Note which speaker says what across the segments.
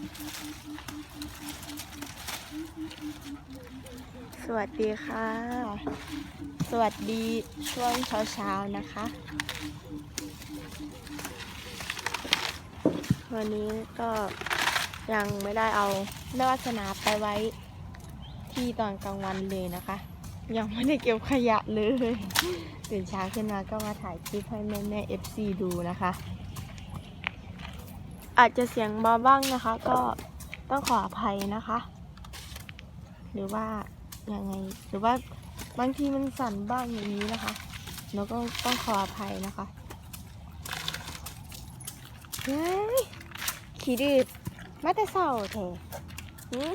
Speaker 1: สวัสดีค่ะ สวัสดีช่วงเช้าๆนะคะ วันนี้ก็ยังไม่ได้เอาแม่วาสนาไปไว้ที่ตอนกลางวันเลยนะคะ ยังไม่ได้เก็บขยะเลยตื่นเช้าขึ้นมาก็มาถ่ายคลิปให้แม่แม่เอฟซีดูนะคะ อาจจะเสียงเบาบ้างนะคะ ก็ต้องขออภัยนะคะ หรือว่ายังไงหรือว่าบางทีมันสั่นบ้างอย่างนี้นะคะเราก็ต้องขออภัยนะคะเฮ้ยขี้ดื้อมาแต่เศร้าแท้หืม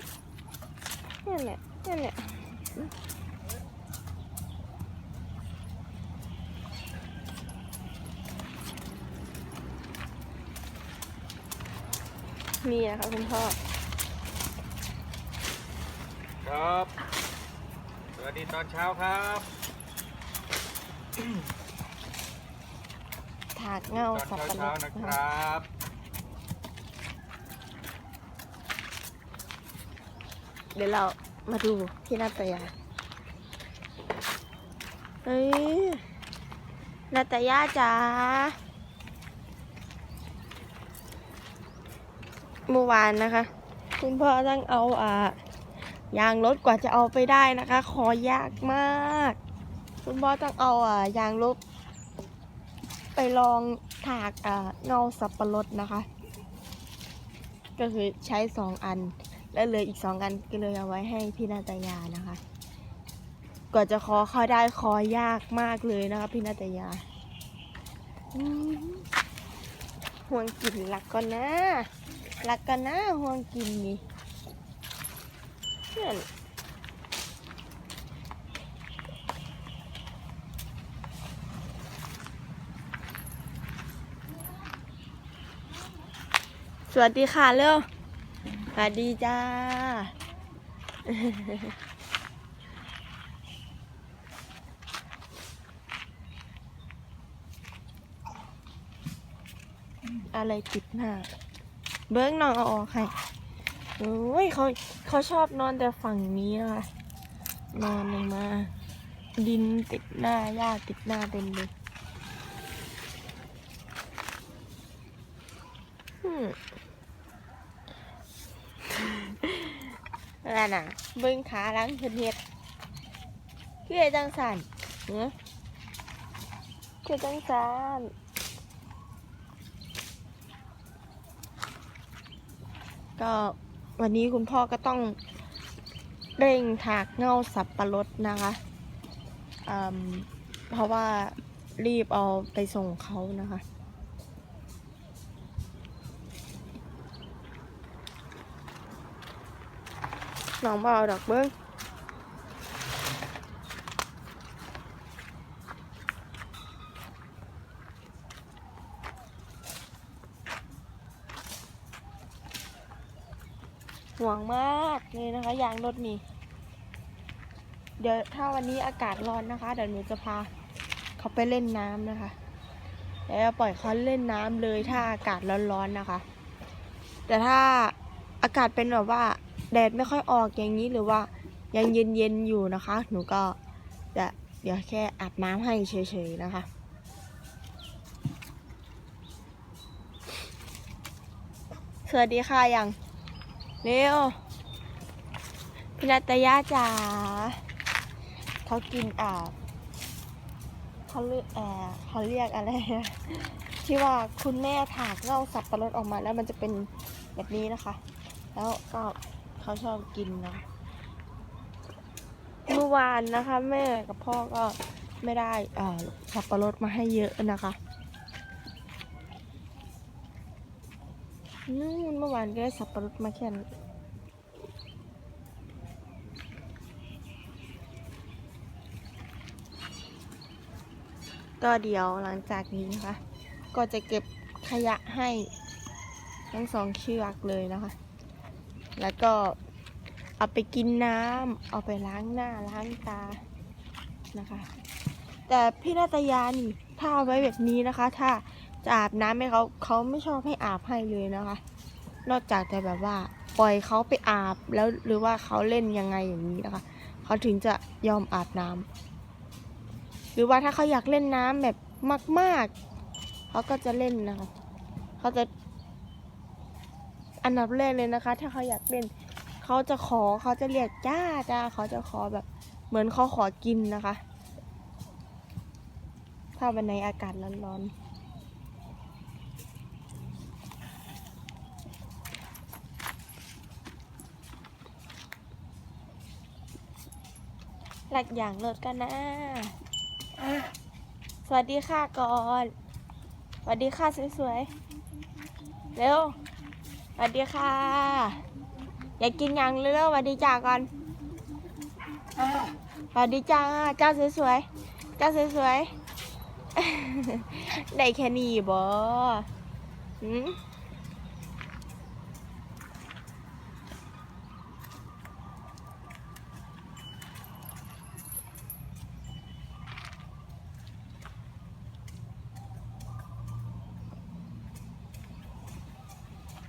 Speaker 1: นั่นแหละนั่แหละ มีนะคะคุณพ่อ
Speaker 2: ครับ สวัสดีตอนเช้าครับ
Speaker 1: ถากเงา
Speaker 2: ตอน
Speaker 1: สับปะร
Speaker 2: เช้า
Speaker 1: ด
Speaker 2: ๆนะ
Speaker 1: นะ
Speaker 2: ค
Speaker 1: คะ
Speaker 2: รับ
Speaker 1: เดี๋ยวเรามาดูพี่นาตยาเฮ้ยนาตยาจ๋า เมื่อวานนะคะ คุณพ่อต้องเอาอ่ายางรถกว่าจะเอาไปได้นะคะขอยากมาก คุณพ่อต้องเอาอ่ายางรถไปลองถากอ่าเงาสับปะรดนะคะ ก็คือใช้สองอัน แล้วเหลืออีกสองอันก็เลยเอาไว้ให้พี่นาตยานะคะ กว่าจะขอเขาได้ขอยากมากเลยนะคะพี่นาตยาห่วงกินรักก่อนนะ รักกันนะห่วงกินนี่เพื่อนสวัสดีค่ะเร็วสวัสดีจ้า อะไรติดหน้า เบิ้งนองเอาออกให้โอ้ยเขาเขาชอบนอนแต่ฝั่งนี้นะคะนอนลงมา ดินติดหน้าหญ้าติดหน้าเต็มเลยอืมอะไรน่ะเบิ้งขาล้างเฮ็ดเฮ็ดคือไอ้จังสันเนื้อคือจังสัน ก็วันนี้คุณพ่อก็ต้องเร่งถากเงาสับปะรดนะคะเพราะว่ารีบเอาไปส่งเขานะคะน้องบเอาดอกเบิ้ง ห่วงมากเลยนะคะ ยางรถนี่ เดี๋ยวถ้าวันนี้อากาศร้อนนะคะ เดี๋ยวหนูจะพาเขาไปเล่นน้ำนะคะเดี๋ยวจะปล่อยเขาเล่นน้ำเลยถ้าอากาศร้อนๆนะคะ แต่ถ้าอากาศเป็นแบบว่า แดดไม่ค่อยออกอย่างนี้หรือว่ายังเย็นๆอยู่นะคะ หนูก็จะเดี๋ยวแค่อาบน้ำให้เฉยๆนะคะสวัสดีค่ะยัง เร็วพี่นัตยาจ๋าเขากินอ่าเขาเรียกอ่าเขาเรียกอะไรที่ว่าคุณแม่ถากเงาสับปะรดออกมาแล้วมันจะเป็นแบบนี้นะคะ แล้วก็เขาชอบกินนะเมื่อวานนะคะ แม่กับพ่อก็ไม่ได้อ่อสับปะรดมาให้เยอะนะคะ นู่นเมื่อวานก็ได้สับปะรดมาแค่นั้ก็เดี๋ยวหลังจากนี้นะคะ ก็จะเก็บขยะให้ทั้งสองเชือกเลยนะคะ แล้วก็เอาไปกินน้ำเอาไปล้างหน้าล้างตานะคะ แต่พี่นาตยานี่ถ้าเอาไว้แบบนี้นะคะ ถ้า จะอาบน้ำให้เขาเขาไม่ชอบให้อาบให้เลยนะคะ นอกจากจะแบบว่าปล่อยเขาไปอาบแล้วหรือว่าเขาเล่นยังไงอย่างนี้นะคะเขาถึงจะยอมอาบน้ำหรือว่าถ้าเขาอยากเล่นน้ำแบบมาก ๆเขาก็จะเล่นนะคะเขาจะอันดับแรกเลยนะคะ ถ้าเขาอยากเล่นเขาจะขอเขาจะเรียกจ้าจ้าเขาจะขอแบบ เหมือนเขาขอกินนะคะ ถ้าวันไหนอากาศร้อนๆ หลักอย่างเลิศกันนะอะสวัสดีค่ะก่อน สวัสดีค่ะสวยๆ เร็ว สวัสดีค่ะ อยากกินยังเร็วๆสวัสดีจ้าก่อนสวัสดีจ้าเจ้าสวยๆ เจ้าสวยๆ ได้แค่นี้บ่หืม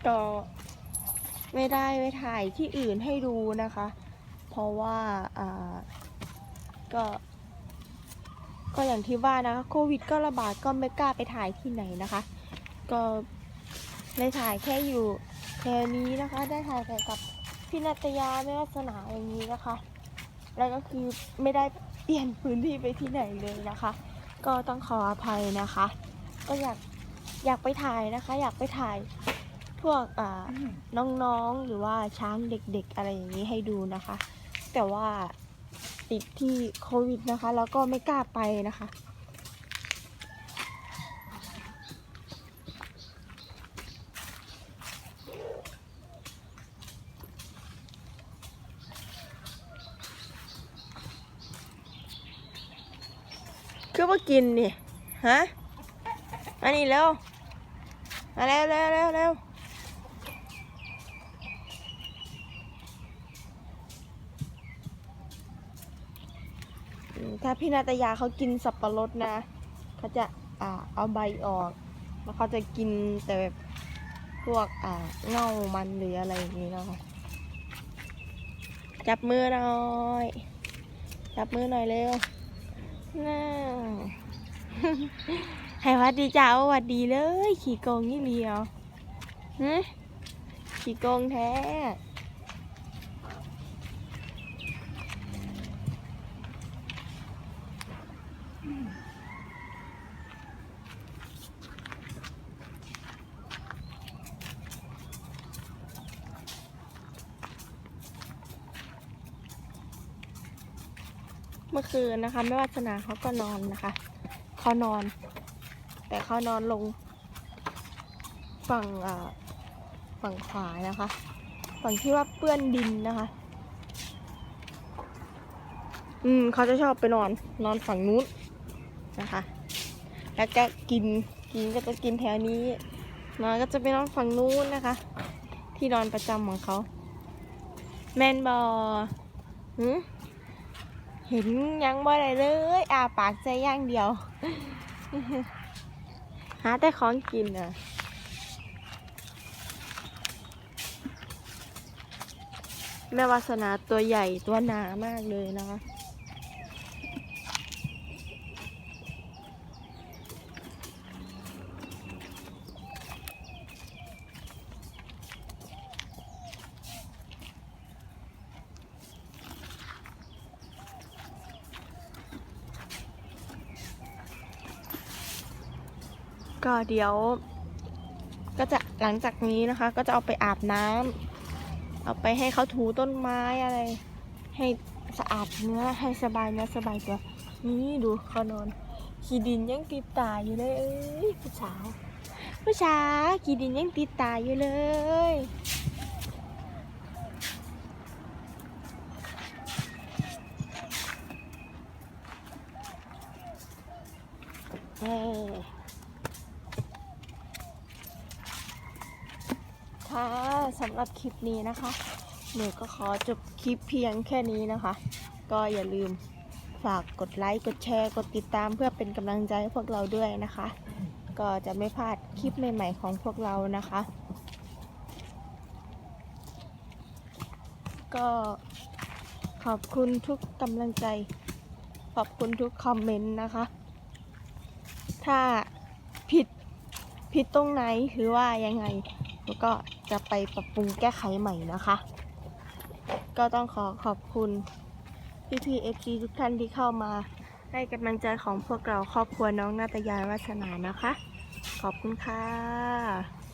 Speaker 1: ก็ไม่ได้ไปถ่ายที่อื่นให้ดูนะคะ เพราะว่าอ่าก็ ก็อย่างที่ว่านะคะโควิดก็ระบาดก็ไม่กล้าไปถ่ายที่ไหนนะคะ ก็เลยถ่ายแค่อยู่แค่นี้นะคะ ได้ถ่ายแต่กับพี่นัตยาไม่วัสนาอย่างนี้นะคะ แล้วก็คือไม่ได้เปลี่ยนพื้นที่ไปที่ไหนเลยนะคะ ก็ต้องขออภัยนะคะ ก็อยากอยากไปถ่ายนะคะ อยากไปถ่าย วกอ่าน้องๆหรือว่าช้างเด็กๆ อะไรอย่างนี้ให้ดูนะคะ แต่ว่าติดที่โควิดนะคะ แล้วก็ไม่กล้าไปนะคะ คือว่ากินนี่ ฮะมานี่เร็วมาเร็วเร็วเร็วเร็ว ถ้าพี่นาตยาเขากินสับปะรดนะเขาจะอ่าเอาใบออก แล้วเขาจะกินแต่แบบพวกอ่าเง่ามันหรืออะไรอย่างนี้นะคะจับมือหน่อย จับมือหน่อยเร็วน่าให้วัดดีจ้าวัดดีเลย ขี่โกงนี่เลียวฮะขี่โกงแท้ มื่อคืนนะคะไม่วัสนาเขาก็นอนนะคะเขานอน แต่เขานอนลง ฝั่งฝั่งขวานะคะ ฝั่งที่ว่าเปื้อนดินนะคะ อืมเขาจะชอบไปนอน นอนฝั่งนู้นนะคะ แล้วก็กินกินก็จะกินแถวนี้นอนก็จะไปนอนฝั่งนู้นนะคะ ที่นอนประจำของเขาแมนบอหืม เห็นยังบ่ได้เลยอาปากใจย่างเดียว หาแต่ของกินอะแม่วาสนาตัวใหญ่ตัวหนามากเลยนะคะ ก็เดี๋ยว ก็จะหลังจากนี้นะคะ ก็จะเอาไปอาบน้ำเอาไปให้เขาถูต้นไม้อะไร ให้สะอาดเนื้อให้สบายเนื้อสบายตัวนี่ดูเขานอนขี้ดินยังติดตาอยู่เลยเอ้ยผู้สาวผู้สาวขี้ดินยังติดตาอยู่เลยเอ้ ยค่ะสำหรับคลิปนี้นะคะหนูก็ขอจบคลิปเพียงแค่นี้นะคะ ก็อย่าลืมฝากกดไลค์กดแชร์กดติดตามเพื่อเป็นกำลังใจให้พวกเราด้วยนะคะ ก็จะไม่พลาดคลิปใหม่ๆของพวกเรานะคะ ก็ขอบคุณทุกกำลังใจ ขอบคุณทุกคอมเมนต์นะคะ ถ้าผิดผิดตรงไหนหรือว่ายังไงแล้วก็ จะไปปรับปรุงแก้ไขใหม่นะคะ ก็ต้องขอขอบคุณพี่พีเอฟีทุกท่านที่เข้ามาให้กำลังใจของพวกเราครอบครัวน้องนาตยาวัฒนานะคะ ขอบคุณค่ะ